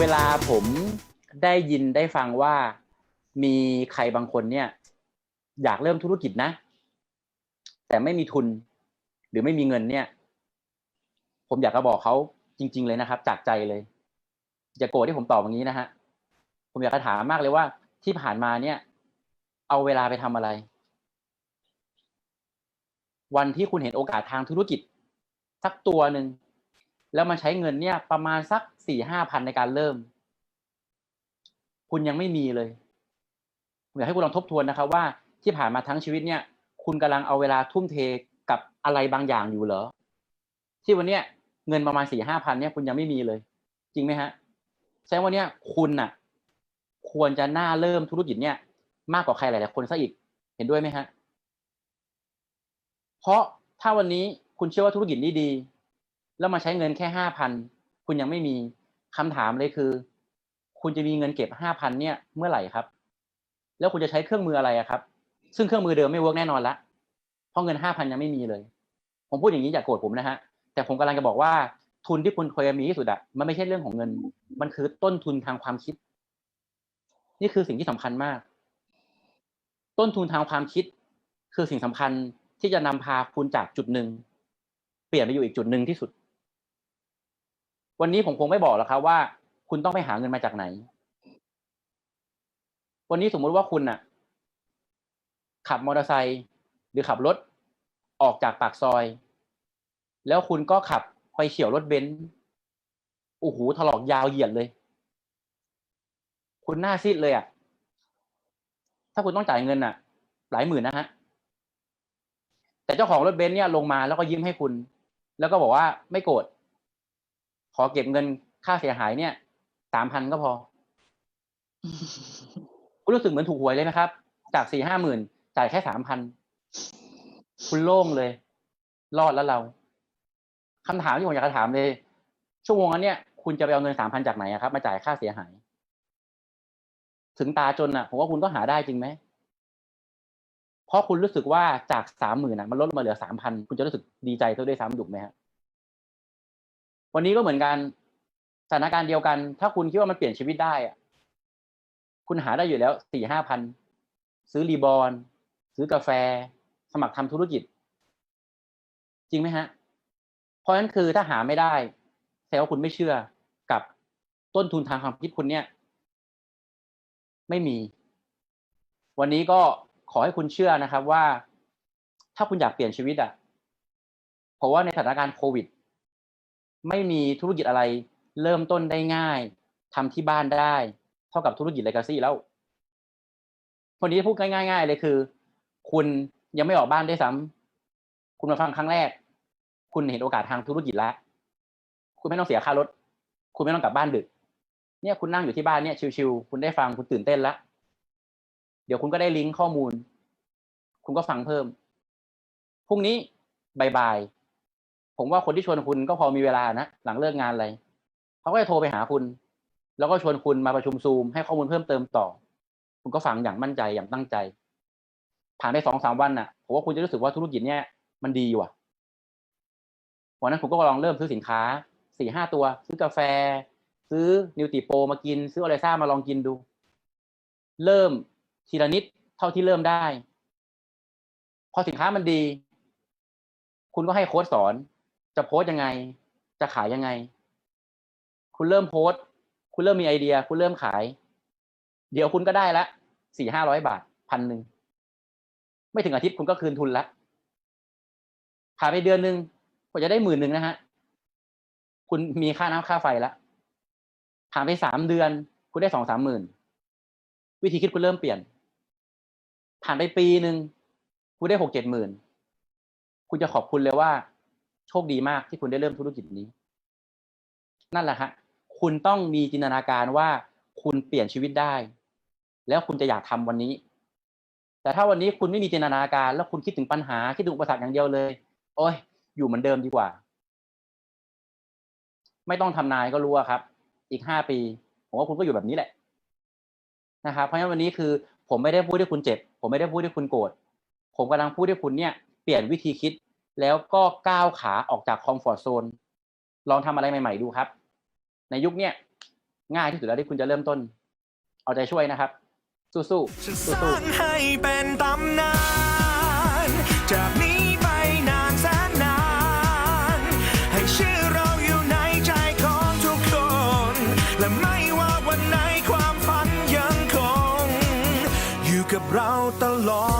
เวลาผมได้ยินได้ฟังว่ามีใครบางคนเนี่ย อยากเริ่มธุรกิจนะ แต่ไม่มีทุน หรือไม่มีเงินเนี่ย ผมอยากจะบอกเขาจริง ๆ เลยนะครับ จากใจเลย อย่าโกรธที่ผมตอบอย่างนี้นะฮะผมอยากจะถามมากเลยว่าที่ผ่านมาเนี่ย เอาเวลาไปทำอะไร วันที่คุณเห็นโอกาสทางธุรกิจ สักตัวหนึ่ง แล้วมันใช้เงินเนี่ยประมาณสักสี่ห้าพันในการเริ่ม คุณยังไม่มีเลยอยากให้คุณลองทบทวนนะครับว่าที่ผ่านมาทั้งชีวิตเนี่ย คุณกำลังเอาเวลาทุ่มเทกับอะไรบางอย่างอยู่เหรอ ที่วันเนี้ยเงินประมาณสี่ห้าพันเนี่ยคุณยังไม่มีเลย จริงไหมฮะแสดงว่าเนี่ยคุณน่ะ ควรจะน่าเริ่มธุรกิจเนี่ย มากกว่าใครหลายๆคนซะอีกเห็นด้วยไหมฮะเพราะถ้าวันนี้คุณเชื่อว่าธุรกิจนี้ดี แล้วมาใช้เงินแค่ห้าพันคุณยังไม่มีคำถามเลยคือ คุณจะมีเงินเก็บห้าพันเนี่ยเมื่อไหร่ครับ แล้วคุณจะใช้เครื่องมืออะไรครับ ซึ่งเครื่องมือเดิมไม่เวิร์กแน่นอนละเพราะเงินห้าพันยังไม่มีเลย ผมพูดอย่างนี้อย่ากโกรธผมนะฮะแต่ผมกำลังจะบอกว่าทุนที่คุณควรจะมีที่สุดอะมันไม่ใช่เรื่องของเงิน มันคือต้นทุนทางความคิด นี่คือสิ่งที่สำคัญมาก ต้นทุนทางความคิด คือสิ่งสำคัญที่จะนำพาคุณจากจุดหนึ่งเปลี่ยนไปอยู่อีกจุดหนึ่งที่สุด วันนี้ผมคงไม่บอกแล้วครับว่า คุณต้องไปหาเงินมาจากไหน วันนี้สมมุติว่าคุณน่ะ ขับมอเตอร์ไซค์หรือขับรถออกจากปากซอย แล้วคุณก็ขับไปเฉี่ยวรถเบนซ์โอ้โหถลอกยาวเหยียดเลย คุณหน้าซีดเลยอะ ถ้าคุณต้องจ่ายเงินอะ หลายหมื่นนะฮะ แต่เจ้าของรถเบนซ์เนี่ยลงมาแล้วก็ยิ้มให้คุณ แล้วก็บอกว่าไม่โกรธ ขอเก็บเงินค่าเสียหายเนี่ยสามพันก็พอคุณรู้สึกเหมือนถูกหวยเลยนะครับ จากสี่ห้าหมื่นจ่ายแค่สามพันคุณโล่งเลย รอดแล้วเราคำถามที่ผมอยากจะถามเลย ชั่วโมงนั้นเนี่ย คุณจะไปเอาเงินสามพันจากไหนครับ มาจ่ายค่าเสียหาย ถึงตาจนอะผมว่าคุณก็หาได้จริงไหมเพราะคุณรู้สึกว่าจากสามหมื่นอะมันลดมาเหลือสามพันคุณจะรู้สึกดีใจตัวด้วยซ้ำถูกไหมครับ วันนี้ก็เหมือนกันสถานการณ์เดียวกัน ถ้าคุณคิดว่ามันเปลี่ยนชีวิตได้อะคุณหาได้อยู่แล้วสี่ห้าพันซื้อรีบอลซื้อกาแฟ สมัครทำธุรกิจ จริงไหมฮะ เพราะฉะนั้นคือถ้าหาไม่ได้แสดงว่าคุณไม่เชื่อกับต้นทุนทางความคิดคุณเนี่ย ไม่มี วันนี้ก็ขอให้คุณเชื่อนะครับว่า ถ้าคุณอยากเปลี่ยนชีวิตอะเพราะว่าในสถานการณ์โควิด ไม่มีธุรกิจอะไร เริ่มต้นได้ง่ายทำที่บ้านได้ เท่ากับธุรกิจเลกาซี่แล้ววันนี้พูดง่ายๆเลยคือ คุณยังไม่ออกบ้านได้ซ้ำคุณมาฟังครั้งแรก คุณเห็นโอกาสทางธุรกิจแล้วคุณไม่ต้องเสียค่ารถ คุณไม่ต้องกลับบ้านดึก เนี่ยคุณนั่งอยู่ที่บ้านเนี่ยชิวๆคุณได้ฟังคุณตื่นเต้นแล้วเดี๋ยวคุณก็ได้ลิงก์ข้อมูล คุณก็ฟังเพิ่มพรุ่งนี้บ่ายๆ ผมว่าคนที่ชวนคุณก็พอมีเวลานะหลังเลิกงานอะไรเขาก็จะโทรไปหาคุณ แล้วก็ชวนคุณมาประชุมซูมให้ข้อมูลเพิ่มเติมต่อ คุณก็ฟังอย่างมั่นใจอย่างตั้งใจ ผ่านไปสองสามวันน่ะผมว่าคุณจะรู้สึกว่าธุรกิจเนี่ยมันดีว่ะวันนั้นผมก็ลองเริ่มซื้อสินค้าสี่ห้าตัว ซื้อกาแฟ ซื้อนิวติโปมากิน ซื้ออะไรซ่ามาลองกินดู เริ่มทีละนิดเท่าที่เริ่มได้ พอสินค้ามันดี คุณก็ให้โค้ดสอน จะโพสยังไง จะขายยังไง คุณเริ่มโพสคุณเริ่มมีไอเดีย คุณเริ่มขาย เดี๋ยวคุณก็ได้ละสี่ห้าร้อยบาทพันหนึ่งไม่ถึงอาทิตย์คุณก็คืนทุนละผ่านไปเดือนหนึ่งกว่าจะได้หมื่นหนึ่งนะฮะ คุณมีค่าน้ำค่าไฟละผ่านไปสามเดือน คุณได้สองสามหมื่นวิธีคิดคุณเริ่มเปลี่ยน ผ่านไปปีหนึ่งคุณได้หกเจ็ดหมื่นคุณจะขอบคุณเลยว่า โชคดีมากที่คุณได้เริ่มธุรกิจนี้ นั่นแหละฮะคุณต้องมีจินตนาการว่าคุณเปลี่ยนชีวิตได้ แล้วคุณจะอยากทำวันนี้ แต่ถ้าวันนี้คุณไม่มีจินตนาการ แล้วคุณคิดถึงปัญหาคิดถึงอุปสรรคอย่างเดียวเลย โอ้ยอยู่เหมือนเดิมดีกว่า ไม่ต้องทำนายก็รู้ครับ อีกห้าปี ผมว่าคุณก็อยู่แบบนี้แหละนะครับเพราะฉะนั้นวันนี้คือผมไม่ได้พูดให้คุณเจ็บ ผมไม่ได้พูดให้คุณโกรธผมกำลังพูดให้คุณเนี่ยเปลี่ยนวิธีคิด แล้วก็ก้าวขาออกจากคอมฟอร์ทโซนลองทำอะไรใหม่ ๆ ดูครับ ในยุคเนี้ยง่ายที่สุดแล้วที่คุณจะเริ่มต้น เอาใจช่วยนะครับ สู้ๆสู้ฉันสร้างให้เป็นตำนานจากนี้ไปนานแสนนาน ให้ชื่อเราอยู่ในใจของทุกคน และไม่ว่าวันไหนความฝันยังคง อยู่กับเราตลอด